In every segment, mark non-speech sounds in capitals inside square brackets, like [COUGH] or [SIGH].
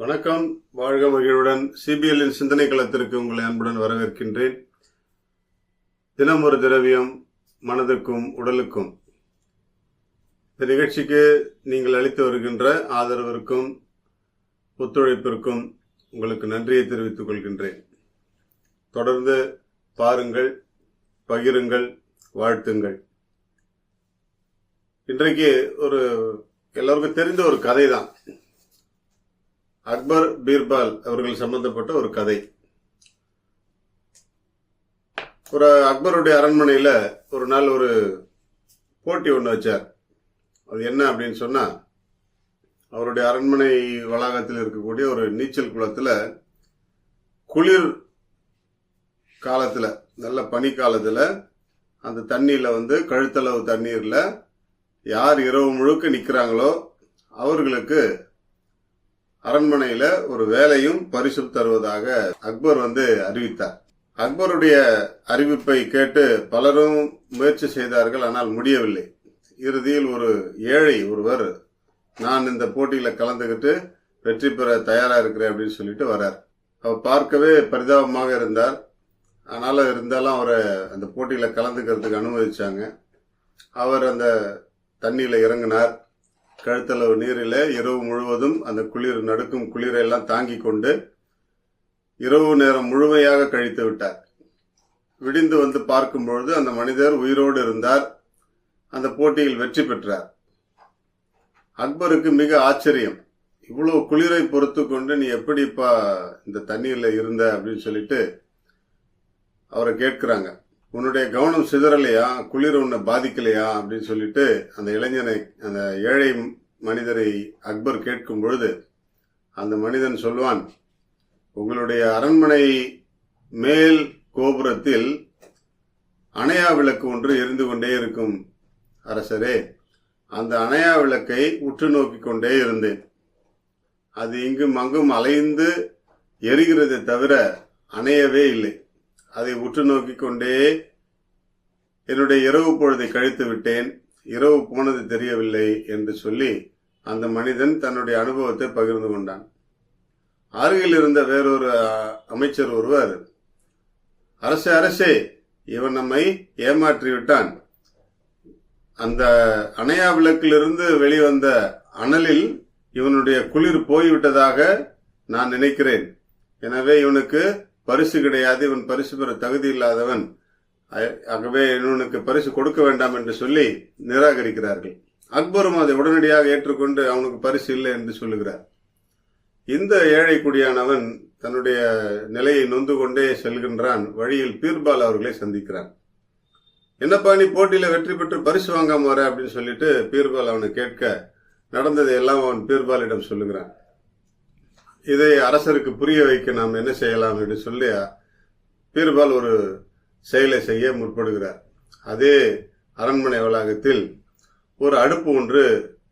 வணக்கம். வாழ்க மகிழ்வுடன் சிபிஎல்லின் சிந்தனை களத்திற்கு உங்களை அன்புடன் வரவேற்கின்றேன். தினம் ஒரு திரவியம் மனதுக்கும் உடலுக்கும். இந்த நிகழ்ச்சிக்கு நீங்கள் அளித்து வருகின்ற ஆதரவிற்கும் ஒத்துழைப்பிற்கும் உங்களுக்கு நன்றியை தெரிவித்துக் கொள்கின்றேன். தொடர்ந்து பாருங்கள் பகிருங்கள் வாழ்த்துங்கள். இன்றைக்கு ஒரு எல்லோருக்கும் தெரிந்த ஒரு கதை தான் அக்பர் பீர்பால் அவர்கள் சம்பந்தப்பட்ட ஒரு கதை. ஒரு அக்பருடைய அரண்மனையில் ஒரு நாள் ஒரு போட்டி ஒன்று வச்சார். அது என்ன அப்படின்னு சொன்னால் அவருடைய அரண்மனை வளாகத்தில் இருக்கக்கூடிய ஒரு நீச்சல் குளத்தில் குளிர் காலத்தில் நல்ல பனி காலத்தில் அந்த தண்ணியில் வந்து கழுத்தளவு தண்ணீரில் யார் இரவு முழுக்க நிற்கிறாங்களோ அவர்களுக்கு அரண்மனையில ஒரு வேலையும் பரிசு தருவதாக அக்பர் வந்து அறிவித்தார். அக்பருடைய அறிவிப்பை கேட்டு பலரும் முயற்சி செய்தார்கள் ஆனால் முடியவில்லை. இறுதியில் ஒரு ஏழை ஒருவர் நான் இந்த போட்டியில கலந்துக்கிட்டு வெற்றி பெற தயாரா இருக்கிறேன் அப்படின்னு சொல்லிட்டு வரார். அவர் பார்க்கவே பரிதாபமாக இருந்தார். ஆனாலும் இருந்தாலும் அவரை அந்த போட்டியில கலந்துக்கிறதுக்கு அனுமதிச்சாங்க. அவர் அந்த தண்ணியில இறங்கினார். கழுத்தளவு நீரில் இரவு முழுவதும் அந்த குளிர் நடுக்கும் குளிரை எல்லாம் தாங்கி கொண்டு இரவு நேரம் முழுமையாக கழித்து விட்டார். விடிந்து வந்து பார்க்கும் பொழுது அந்த மனிதர் உயிரோடு இருந்தார். அந்த போட்டியில் வெற்றி பெற்றார். அக்பருக்கு மிக ஆச்சரியம். இவ்வளோ குளிரை பொறுத்து கொண்டு நீ எப்படிப்பா இந்த தண்ணீரில் இருந்த அப்படின்னு சொல்லிட்டு அவரை கேட்கிறாங்க. உன்னுடைய கவனம் சிதறலையா? குளிர் உன்னை பாதிக்கலையா? அப்படின்னு சொல்லிட்டு அந்த இளைஞனை அந்த ஏழை மனிதரை அக்பர் கேட்கும் பொழுது அந்த மனிதன் சொல்வான் உங்களுடைய அரண்மனை மேல் கோபுரத்தில் அணையா விளக்கு ஒன்று எரிந்து கொண்டே இருக்கும் அரசரே. அந்த அணையா விளக்கை உற்று நோக்கி கொண்டே இருந்தேன். அது இங்கும் அங்கும் அலைந்து எரிகிறதை தவிர அணையவே இல்லை. அதை உற்று நோக்கிக் கொண்டே என்னுடைய இரவு பொழுதை கழித்து விட்டேன். இரவு போனது தெரியவில்லை என்று சொல்லி அந்த மனிதன் தன்னுடைய அனுபவத்தை பகிர்ந்து கொண்டான். அருகில் இருந்த வேறொரு அமைச்சர் ஒருவர் அரசே அரசே இவன் நம்மை ஏமாற்றி விட்டான் அந்த அணையா விளக்கிலிருந்து வெளிவந்த அனலில் இவனுடைய குளிர் போய்விட்டதாக நான் நினைக்கிறேன். எனவே இவனுக்கு பரிசு கிடையாது இவன் பரிசு பெற தகுதி இல்லாதவன். ஆகவே இவனுக்கு பரிசு கொடுக்க வேண்டாம் என்று சொல்லி நிராகரிக்கிறார்கள். அக்பரும் அதை உடனடியாக ஏற்றுக்கொண்டு அவனுக்கு பரிசு இல்லை என்று சொல்லுகிறார். இந்த ஏழை குடியானவன் தன்னுடைய நிலையை நொந்து கொண்டே செல்கின்றான். வழியில் பீர்பால் அவர்களை சந்திக்கிறான். என்னப்பா நீ போட்டியில வெற்றி பெற்று பரிசு வாங்காம வர அப்படின்னு சொல்லிட்டு பீர்பால் அவனை கேட்க நடந்ததை எல்லாம் அவன் பீர்பாலிடம் சொல்லுகிறான். இதை அரசருக்கு புரிய வைக்க நாம் என்ன செய்யலாம் என்று சொல்லி பீர்பால் ஒரு செயலை செய்ய முற்படுகிறார். அதே அரண்மனை வளாகத்தில் ஒரு அடுப்பு ஒன்று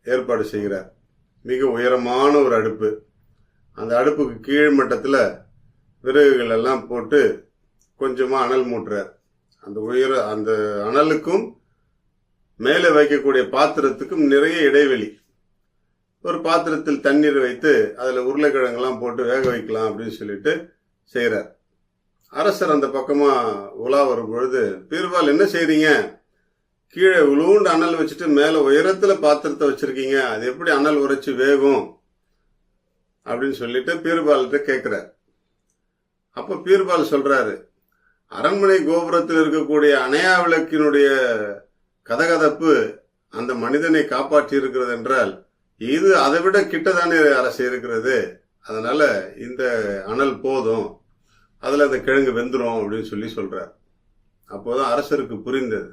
ஏற்பாடு செய்கிறார். மிக உயரமான ஒரு அடுப்பு. அந்த அடுப்புக்கு கீழ் மட்டத்தில் விறகுகள் எல்லாம் போட்டு கொஞ்சமாக அனல் மூட்டுறார். அந்த உயர அந்த அனலுக்கும் மேலே வைக்கக்கூடிய பாத்திரத்துக்கும் நிறைய இடைவெளி. ஒரு பாத்திரத்தில் தண்ணீர் வைத்து அதில் உருளைக்கிழங்கெல்லாம் போட்டு வேக வைக்கலாம் அப்படின்னு சொல்லிட்டு செய்கிறார் அரசர் அந்த பக்கமாக உலா வரும் பொழுது பீர்பால் என்ன செய்றீங்க? கீழே உளுண்டு அனல் வச்சுட்டு மேலே உயரத்தில் பாத்திரத்தை வச்சுருக்கீங்க. அது எப்படி அனல் உரைச்சு வேகும்? அப்படின்னு சொல்லிட்டு பீர்பால்கிட்ட கேட்குறார் அப்போ பீர்பால் சொல்கிறாரு அரண்மனை கோபுரத்தில் இருக்கக்கூடிய அணையா விளக்கினுடைய கதகதப்பு அந்த மனிதனை காப்பாற்றி இருக்கிறது என்றால் இது அதை விட கிட்டதானே அரசு இருக்கிறது? அதனால இந்த அனல் போதும் அதில் அந்த கிழங்கு வெந்துடும் அப்படின்னு சொல்லி சொல்கிறார் அப்போதான் அரசருக்கு புரிந்தது.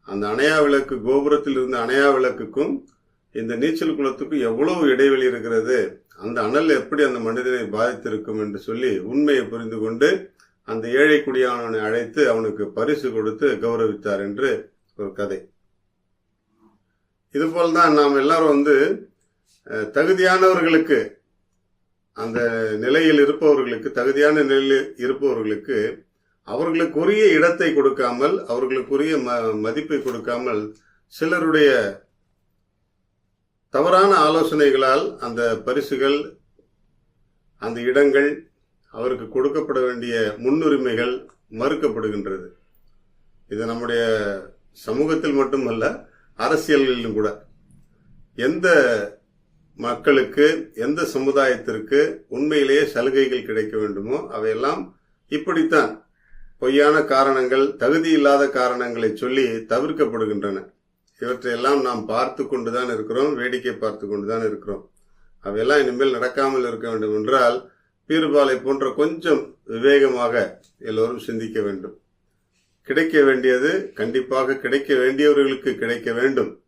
அந்த அணையா விளக்கு கோபுரத்தில் இருந்த அணையா விளக்குக்கும் இந்த நீச்சல் குளத்துக்கும் எவ்வளவு இடைவெளி இருக்கிறது? அந்த அனல் எப்படி அந்த மனிதனை பாதித்திருக்கும் என்று சொல்லி உண்மையை புரிந்து கொண்டு அந்த ஏழை குடியானவனை அழைத்து அவனுக்கு பரிசு கொடுத்து கௌரவித்தார் என்று ஒரு கதை. இதுபோல்தான் நாம் எல்லாரும் வந்து தகுதியானவர்களுக்கு அந்த நிலையில் இருப்பவர்களுக்கு தகுதியான நிலையில் இருப்பவர்களுக்கு அவர்களுக்குரிய இடத்தை கொடுக்காமல் அவர்களுக்குரிய ம- மதிப்பை கொடுக்காமல் சிலருடைய தவறான ஆலோசனைகளால் அந்த பரிசுகள் அந்த இடங்கள் அவருக்கு கொடுக்கப்பட வேண்டிய முன்னுரிமைகள் மறுக்கப்படுகின்றது. இது நம்முடைய சமூகத்தில் மட்டுமல்ல அரசியல்களிலும் கூட எந்த மக்களுக்கு எந்த சமுதாயத்திற்கு உண்மையிலேயே சலுகைகள் கிடைக்க வேண்டுமோ அவையெல்லாம் இப்படித்தான். பொய்யான காரணங்கள் தகுதி இல்லாத காரணங்களை சொல்லி தவிர்க்கப்படுகின்றன. இவற்றையெல்லாம் நாம் பார்த்து கொண்டுதான் இருக்கிறோம் வேடிக்கை பார்த்து கொண்டுதான் இருக்கிறோம். அவையெல்லாம் இனிமேல் நடக்காமல் இருக்க வேண்டும் என்றால் பீர்பாலை போன்ற கொஞ்சம் விவேகமாக எல்லோரும் சிந்திக்க வேண்டும். கிடைக்க வேண்டியது கண்டிப்பாக கிடைக்க வேண்டியவர்களுக்கு கிடைக்க வேண்டும்.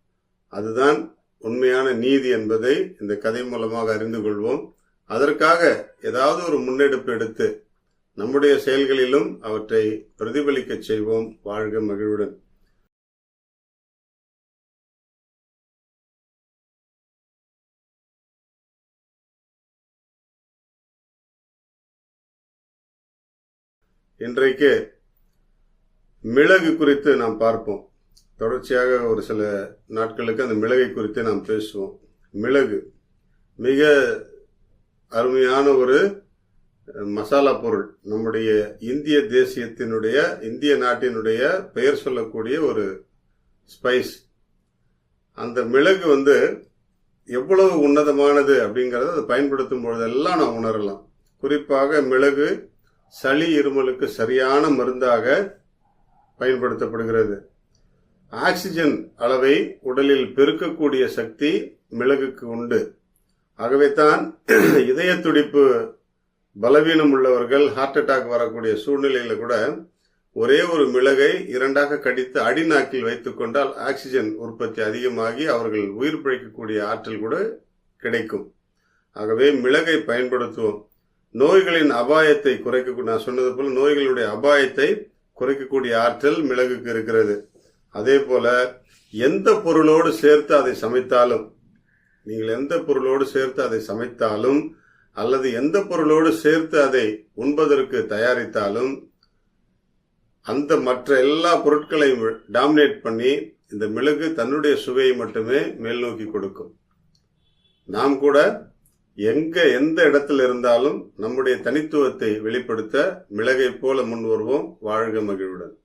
அதுதான் உண்மையான நீதி என்பதை இந்த கதை மூலமாக அறிந்து கொள்வோம். அதற்காக ஏதாவது ஒரு முன்னெடுப்பு எடுத்து நம்முடைய செயல்களிலும் அவற்றை பிரதிபலிக்கச் செய்வோம். வாழ்க மகிழ்வுடன். இன்றைக்கு மிளகு குறித்து நாம் பார்ப்போம். தொடர்ச்சியாக ஒரு சில நாட்களுக்கு அந்த மிளகை குறித்து நாம் பேசுவோம். மிளகு மிக அருமையான ஒரு மசாலா பொருள். நம்முடைய இந்திய தேசியத்தினுடைய இந்திய நாட்டினுடைய பெயர் சொல்லக்கூடிய ஒரு ஸ்பைஸ் அந்த மிளகு வந்து எவ்வளவு உன்னதமானது அப்படிங்கிறத அதை பயன்படுத்தும் பொழுதெல்லாம் நாம் உணரலாம். குறிப்பாக மிளகு சளி இருமலுக்கு சரியான மருந்தாக பயன்படுத்தப்படுகிறது. ஆக்சிஜன் அளவை உடலில் பெருக்கக்கூடிய சக்தி மிளகுக்கு உண்டு. ஆகவே தான் [CLEARS THROAT] இதய துடிப்பு பலவீனம் உள்ளவர்கள் ஹார்ட் அட்டாக் வரக்கூடிய சூழ்நிலையில கூட ஒரே ஒரு மிளகை இரண்டாக கடித்து அடிநாக்கில் வைத்துக் கொண்டால் ஆக்சிஜன் உற்பத்தி அதிகமாகி அவர்கள் உயிர் பிழைக்கக்கூடிய ஆற்றல் கூட கிடைக்கும். ஆகவே மிளகை பயன்படுத்துவோம். நோய்களின் அபாயத்தை குறைக்க நான் சொன்னது போல நோய்களுடைய அபாயத்தை குறைக்கக்கூடிய ஆற்றல் மிளகுக்கு இருக்கிறது. அதே போல எந்த பொருளோடு சேர்த்து அதை சமைத்தாலும் நீங்கள் எந்த பொருளோடு சேர்த்து அதை சமைத்தாலும் அல்லது எந்த பொருளோடு சேர்த்து அதை உண்பதற்கு தயாரித்தாலும் அந்த மற்ற எல்லா பொருட்களையும் டாமினேட் பண்ணி இந்த மிளகு தன்னுடைய சுவையை மட்டுமே மேல் நோக்கி கொடுக்கும். நாம் கூட எங்க எந்த இடத்துல இருந்தாலும் நம்முடைய தனித்துவத்தை வெளிப்படுத்த மிளகை போல முன் வருவோம். வாழ்க மகிழ்வுடன்.